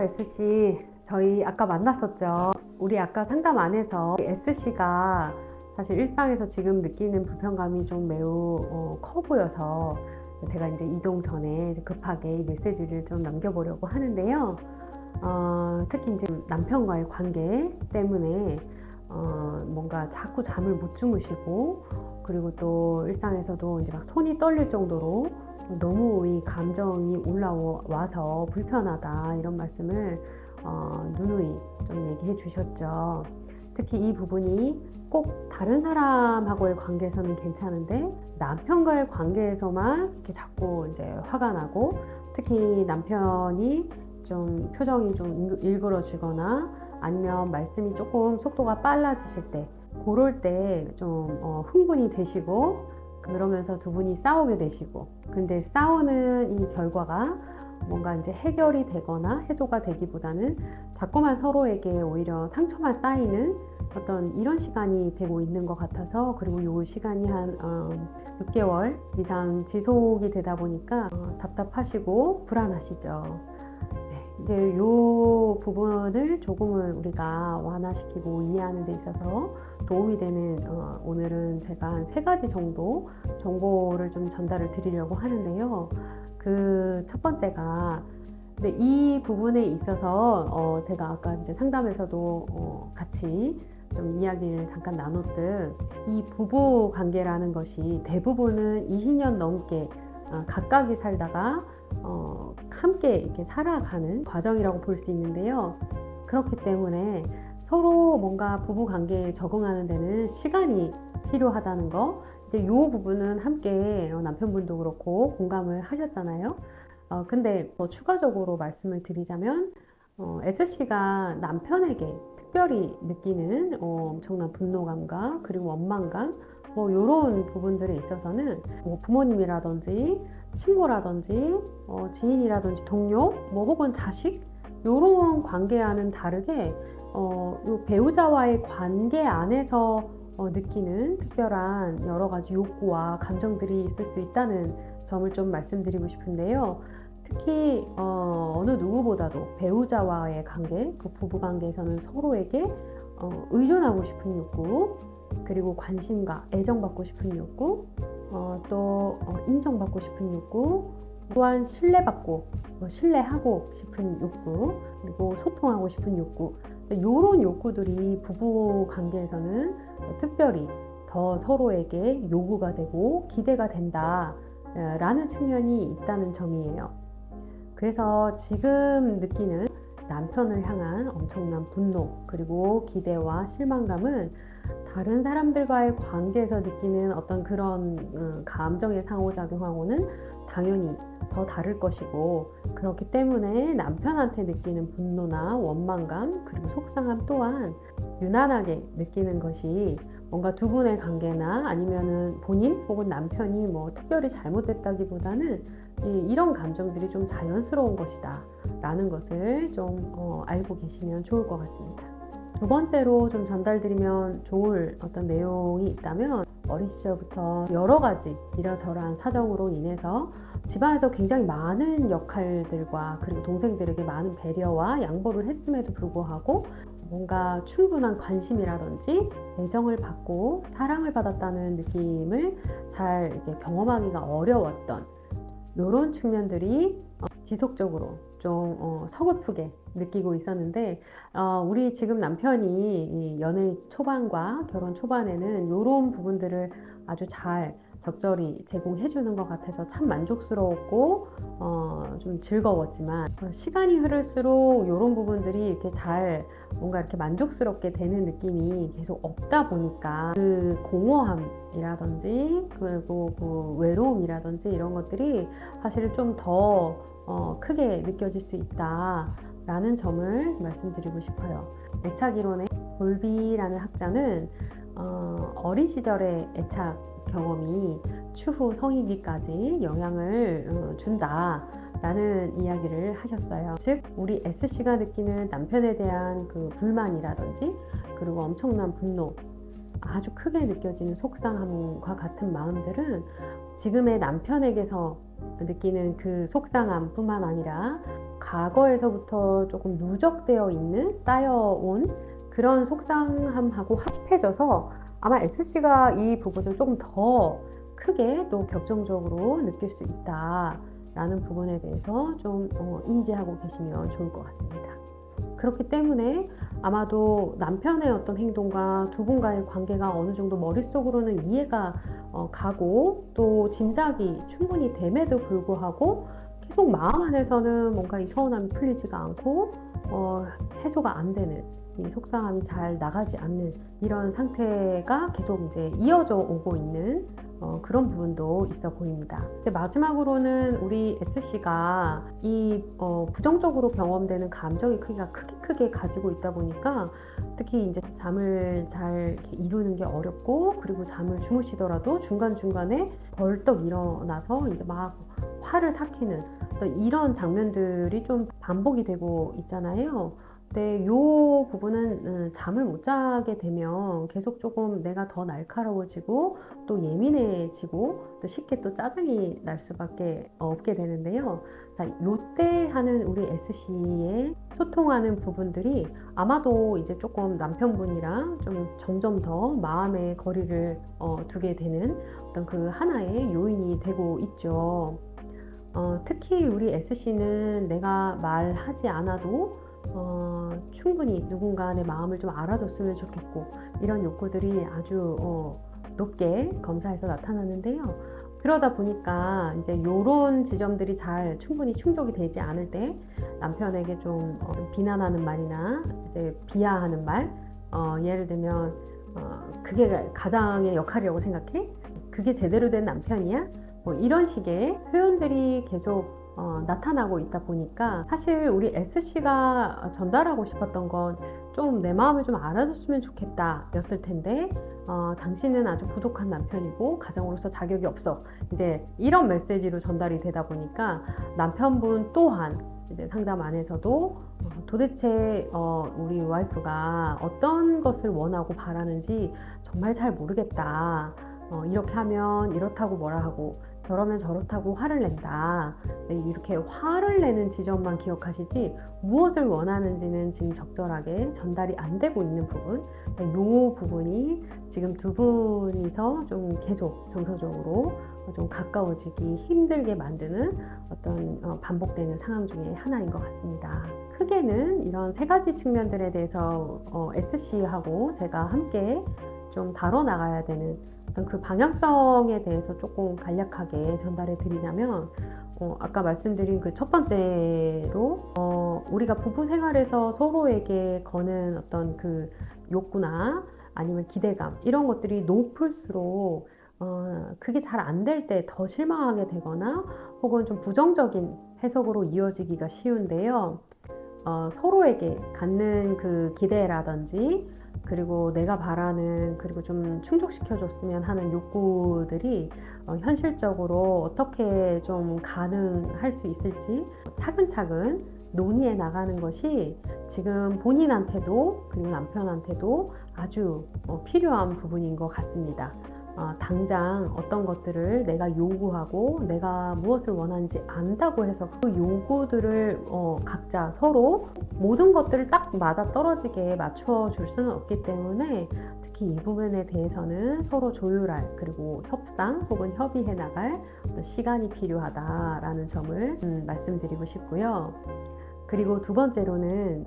SC 저희 아까 만났었죠. 우리 아까 상담 안에서 SC가 사실 일상에서 지금 느끼는 불편감이 좀 매우 어, 커 보여서 제가 이제 이동 전에 급하게 이 메시지를 좀 남겨보려고 하는데요. 어, 특히 이제 남편과의 관계 때문에 어, 뭔가 자꾸 잠을 못 주무시고 그리고 또 일상에서도 이제 막 손이 떨릴 정도로 너무 이 감정이 올라와서 불편하다 이런 말씀을 어, 누누이 좀 얘기해 주셨죠. 특히 이 부분이 꼭 다른 사람하고의 관계에서는 괜찮은데 남편과의 관계에서만 이렇게 자꾸 이제 화가 나고 특히 남편이 좀 표정이 좀 일그러지거나 아니면 말씀이 조금 속도가 빨라지실 때 그럴 때좀 어, 흥분이 되시고 그러면서 두 분이 싸우게 되시고 근데 싸우는 이 결과가 뭔가 이제 해결이 되거나 해소가 되기보다는 자꾸만 서로에게 오히려 상처만 쌓이는 어떤 이런 시간이 되고 있는 것 같아서 그리고 이 시간이 한 어, 6개월 이상 지속이 되다 보니까 어, 답답하시고 불안하시죠. 네, 이제 이 부분을 조금은 우리가 완화시키고 이해하는 데 있어서 도움이 되는 어, 오늘은 제가 한 세 가지 정도 정보를 좀 전달을 드리려고 하는데요. 그 첫 번째가 근데 이 부분에 있어서 어, 제가 아까 이제 상담에서도 어, 같이 좀 이야기를 잠깐 나눴듯 이 부부 관계라는 것이 대부분은 20년 넘게 어, 각각이 살다가 어, 함께 이렇게 살아가는 과정이라고 볼 수 있는데요. 그렇기 때문에 서로 뭔가 부부 관계에 적응하는 데는 시간이 필요하다는 거. 이제 이 부분은 함께 어, 남편분도 그렇고 공감을 하셨잖아요. 어, 근데 더 추가적으로 말씀을 드리자면 어, SC가 남편에게 특별히 느끼는 어, 엄청난 분노감과 그리고 원망감 뭐 이런 부분들에 있어서는 뭐 부모님이라든지 친구라든지 어, 지인이라든지 동료 뭐 혹은 자식 이런 관계와는 다르게 어, 요 배우자와의 관계 안에서 어, 느끼는 특별한 여러 가지 욕구와 감정들이 있을 수 있다는 점을 좀 말씀드리고 싶은데요. 특히 어, 느 누구보다도 배우자와의 관계, 그 부부 관계에서는 서로에게 어, 의존하고 싶은 욕구, 그리고 관심과 애정받고 싶은 욕구, 어, 또 어, 인정받고 싶은 욕구, 또한 신뢰받고 뭐 신뢰하고 싶은 욕구, 그리고 소통하고 싶은 욕구, 이런 욕구들이 부부 관계에서는 특별히 더 서로에게 요구가 되고 기대가 된다라는 측면이 있다는 점이에요. 그래서 지금 느끼는 남편을 향한 엄청난 분노 그리고 기대와 실망감은 다른 사람들과의 관계에서 느끼는 어떤 그런 음, 감정의 상호작용하고는 당연히 더 다를 것이고 그렇기 때문에 남편한테 느끼는 분노나 원망감 그리고 속상함 또한 유난하게 느끼는 것이 뭔가 두 분의 관계나 아니면은 본인 혹은 남편이 뭐 특별히 잘못됐다기보다는 이, 런 감정들이 좀 자연스러운 것이다 라는 것을 좀 어, 알고 계시면 좋을 것 같습니다. 두 번째로 좀 전달드리면 좋을 어떤 내용이 있다면 어린 시절부터 여러 가지 이러저러한 사정으로 인해서 집안에서 굉장히 많은 역할들과 그리고 동생들에게 많은 배려와 양보를 했음에도 불구하고 뭔가 충분한 관심이라든지 애정을 받고 사랑을 받았다는 느낌을 잘 경험하기가 어려웠던 이런 측면들이 어, 지속적으로 좀 어, 서글프게 느끼고 있었는데 어, 우리 지금 남편이 연애 초반과 결혼 초반에는 이런 부분들을 아주 잘 적절히 제공해 주는 것 같아서 참 만족스러웠고 어, 좀 즐거웠지만 어, 시간이 흐를수록 이런 부분들이 이렇게 잘 뭔가 이렇게 만족스럽게 되는 느낌이 계속 없다 보니까 그 공허함이라든지 그리고 그 외로움이라든지 이런 것들이 사실 좀더 어, 크게 느껴질 수 있다라는 점을 말씀드리고 싶어요. 애착 이론의 볼비라는 학자는 어, 어린 시절의 애착 경험이 추후 성인기까지 영향을 어, 준다 라는 이야기를 하셨어요. 즉, 우리 S씨가 느끼는 남편에 대한 그 불만이라든지 그리고 엄청난 분노, 아주 크게 느껴지는 속상함과 같은 마음들은 지금의 남편에게서 느끼는 그 속상함 뿐만 아니라 과거에서부터 조금 누적되어 있는 쌓여온 그런 속상함하고 합해져서 아마 SC가 이 부분을 조금 더 크게 또 격정적으로 느낄 수 있다라는 부분에 대해서 좀 어, 인지하고 계시면 좋을 것 같습니다. 그렇기 때문에 아마도 남편의 어떤 행동과 두 분과의 관계가 어느 정도 머릿속으로는 이해가 어, 가고 또 짐작이 충분히 됨에도 불구하고 계속 마음 안에서는 뭔가 이 서운함이 풀리지가 않고 어, 해소가 안 되는 이 속상함이 잘 나가지 않는 이런 상태가 계속 이제 이어져 오고 있는 어, 그런 부분도 있어 보입니다. 이제 마지막으로는 우리 SC가 이 어, 부정적으로 경험되는 감정의 크기가 크게 크게 가지고 있다 보니까 특히 이제 잠을 잘 이루는 게 어렵고 그리고 잠을 주무시더라도 중간 중간에 벌떡 일어나서 이제 막 화를 삭히는 이런 장면들이 좀 반복이 되고 있잖아요. 근데 이 부분은 음, 잠을 못 자게 되면 계속 조금 내가 더 날카로워지고 또 예민해지고 또 쉽게 또 짜증이 날 수밖에 없게 되는데요. 자, 요때 하는 우리 SC의 소통하는 부분들이 아마도 이제 조금 남편분이랑 좀 점점 더 마음의 거리를 어, 두게 되는 어떤 그 하나의 요인이 되고 있죠. 어, 특히 우리 SC는 내가 말하지 않아도 어, 충분히 누군가 내 마음을 좀 알아줬으면 좋겠고 이런 욕구들이 아주 어, 높게 검사에서 나타나는데요. 그러다 보니까 이제 이런 지점들이 잘 충분히 충족이 되지 않을 때 남편에게 좀 어, 비난하는 말이나 이제 비하하는 말, 어, 예를 들면 어, 그게 가장의 역할이라고 생각해? 그게 제대로 된 남편이야? 뭐 이런 식의 표현들이 계속 어, 나타나고 있다 보니까 사실 우리 SC가 전달하고 싶었던 건 좀 내 마음을 좀 알아줬으면 좋겠다 였을 텐데 어, 당신은 아주 부족한 남편이고 가정으로서 자격이 없어 이제 이런 메시지로 전달이 되다 보니까 남편분 또한 이제 상담 안에서도 어, 도대체 어, 우리 와이프가 어떤 것을 원하고 바라는지 정말 잘 모르겠다. 어, 이렇게 하면 이렇다고 뭐라 하고 저러면 저렇다고 화를 낸다. 네, 이렇게 화를 내는 지점만 기억하시지 무엇을 원하는지는 지금 적절하게 전달이 안 되고 있는 부분. 이 네, 부분이 지금 두 분이서 좀 계속 정서적으로 좀 가까워지기 힘들게 만드는 어떤 어, 반복되는 상황 중에 하나인 것 같습니다. 크게는 이런 세 가지 측면들에 대해서 어, SC하고 제가 함께 좀 다뤄 나가야 되는 어떤 그 방향성에 대해서 조금 간략하게 전달해 드리자면 어, 아까 말씀드린 그 첫 번째로 어, 우리가 부부 생활에서 서로에게 거는 어떤 그 욕구나 아니면 기대감 이런 것들이 높을수록 어, 그게 잘 안 될 때 더 실망하게 되거나 혹은 좀 부정적인 해석으로 이어지기가 쉬운데요. 어, 서로에게 갖는 그 기대라든지 그리고 내가 바라는 그리고 좀 충족시켜줬으면 하는 욕구들이 어, 현실적으로 어떻게 좀 가능할 수 있을지 차근차근 논의해 나가는 것이 지금 본인한테도 그리고 남편한테도 아주 어, 필요한 부분인 것 같습니다. 어, 당장 어떤 것들을 내가 요구하고 내가 무엇을 원하는지 안다고 해서 그 요구들을 어, 각자 서로 모든 것들을 딱 맞아 떨어지게 맞춰 줄 수는 없기 때문에 특히 이 부분에 대해서는 서로 조율할 그리고 협상 혹은 협의해 나갈 시간이 필요하다라는 점을 음, 말씀드리고 싶고요. 그리고 두 번째로는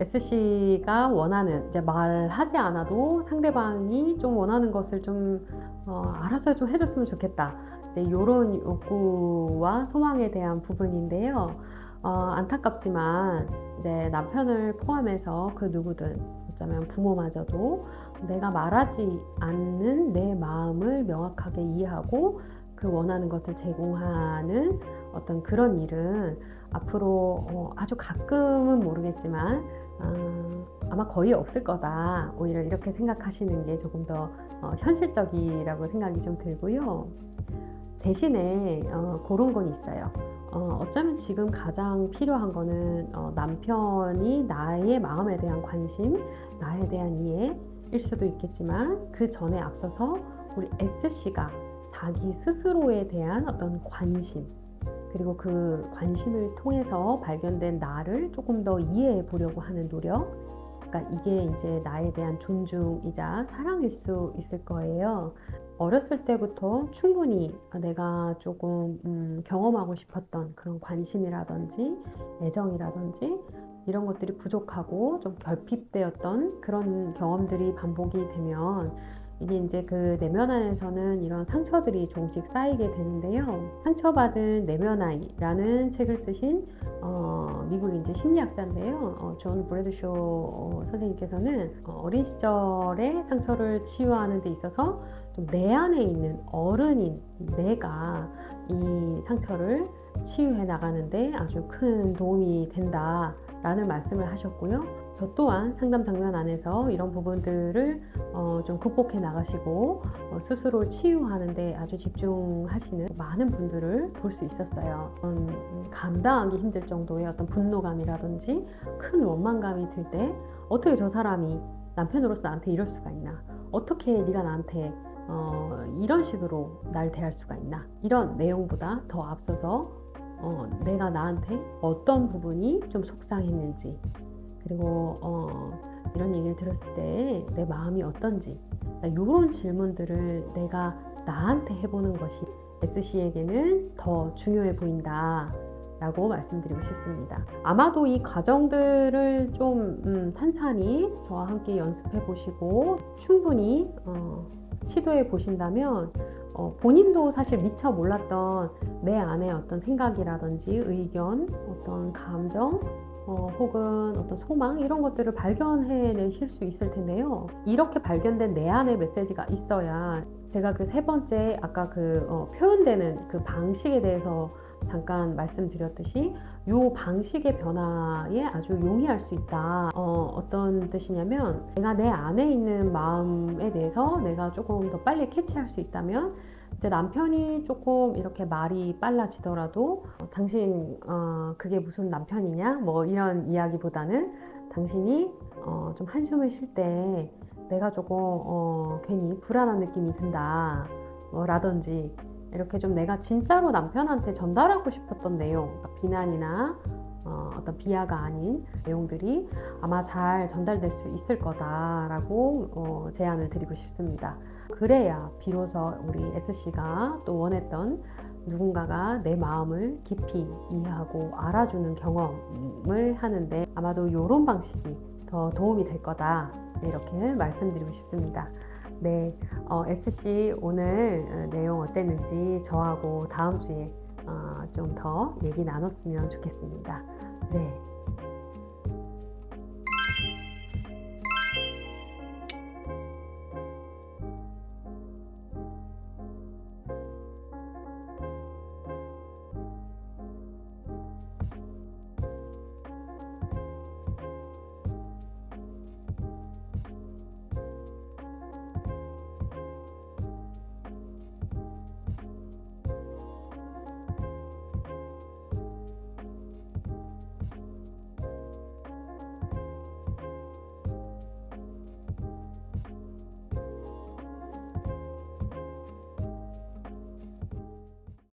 SC가 원하는 이제 말하지 않아도 상대방이 좀 원하는 것을 좀 어, 알아서 좀 해줬으면 좋겠다. 이런 욕구와 소망에 대한 부분인데요. 어, 안타깝지만 이제 남편을 포함해서 그 누구든 어쩌면 부모마저도 내가 말하지 않는 내 마음을 명확하게 이해하고 그 원하는 것을 제공하는 어떤 그런 일은 앞으로 어, 아주 가끔은 모르겠지만 어, 아마 거의 없을 거다. 오히려 이렇게 생각하시는 게 조금 더 어, 현실적이라고 생각이 좀 들고요. 대신에 어, 그런 건 있어요. 어, 어쩌면 지금 가장 필요한 거는 어, 남편이 나의 마음에 대한 관심, 나에 대한 이해일 수도 있겠지만 그 전에 앞서서 우리 S씨가 자기 스스로에 대한 어떤 관심, 그리고 그 관심을 통해서 발견된 나를 조금 더 이해해 보려고 하는 노력. 그러니까 이게 이제 나에 대한 존중이자 사랑일 수 있을 거예요. 어렸을 때부터 충분히 내가 조금 음, 경험하고 싶었던 그런 관심이라든지 애정이라든지 이런 것들이 부족하고 좀 결핍되었던 그런 경험들이 반복이 되면 이게 이제 그 내면 안에서는 이런 상처들이 조금씩 쌓이게 되는데요. 상처받은 내면 아이라는 책을 쓰신 어, 미국 이제 심리학자인데요. 어, 존 브래드쇼 어, 선생님께서는 어, 어린 시절의 상처를 치유하는 데 있어서 좀 내 안에 있는 어른인 내가 이 상처를 치유해 나가는데 아주 큰 도움이 된다라는 말씀을 하셨고요. 저 또한 상담 장면 안에서 이런 부분들을 어, 좀 극복해 나가시고 어, 스스로 치유하는데 아주 집중하시는 많은 분들을 볼 수 있었어요. 음, 감당하기 힘들 정도의 어떤 분노감이라든지 큰 원망감이 들 때 어떻게 저 사람이 남편으로서 나한테 이럴 수가 있나? 어떻게 네가 나한테 어, 이런 식으로 날 대할 수가 있나? 이런 내용보다 더 앞서서 어, 내가 나한테 어떤 부분이 좀 속상했는지 그리고 어, 이런 얘기를 들었을 때 내 마음이 어떤지 이런 질문들을 내가 나한테 해보는 것이 SC에게는 더 중요해 보인다. 라고 말씀드리고 싶습니다. 아마도 이 과정들을 좀 음, 찬찬히 저와 함께 연습해 보시고 충분히 어, 시도해 보신다면 어, 본인도 사실 미처 몰랐던 내 안에 어떤 생각이라든지 의견, 어떤 감정, 어, 혹은 어떤 소망 이런 것들을 발견해내실 수 있을 텐데요. 이렇게 발견된 내 안의 메시지가 있어야 제가 그 세 번째 아까 그 어, 표현되는 그 방식에 대해서 잠깐 말씀드렸듯이 이 방식의 변화에 아주 용이할 수 있다. 어, 어떤 뜻이냐면 내가 내 안에 있는 마음에 대해서 내가 조금 더 빨리 캐치할 수 있다면 이 제 남편이 조금 이렇게 말이 빨라지더라도 어, 당신 어, 그게 무슨 남편이냐? 뭐 이런 이야기보다는 당신이 어, 좀 한숨을 쉴 때 내가 조금 어, 괜히 불안한 느낌이 든다 뭐 라든지 이렇게 좀 내가 진짜로 남편한테 전달하고 싶었던 내용 비난이나 어, 어떤 비하가 아닌 내용들이 아마 잘 전달될 수 있을 거다라고 어, 제안을 드리고 싶습니다. 그래야 비로소 우리 SC가 또 원했던 누군가가 내 마음을 깊이 이해하고 알아주는 경험을 하는데 아마도 이런 방식이 더 도움이 될 거다 이렇게 말씀드리고 싶습니다. 네, 어, SC 오늘 어, 내용 어땠는지 저하고 다음 주에 어, 어, 좀더 얘기 나눴으면 좋겠습니다. 네.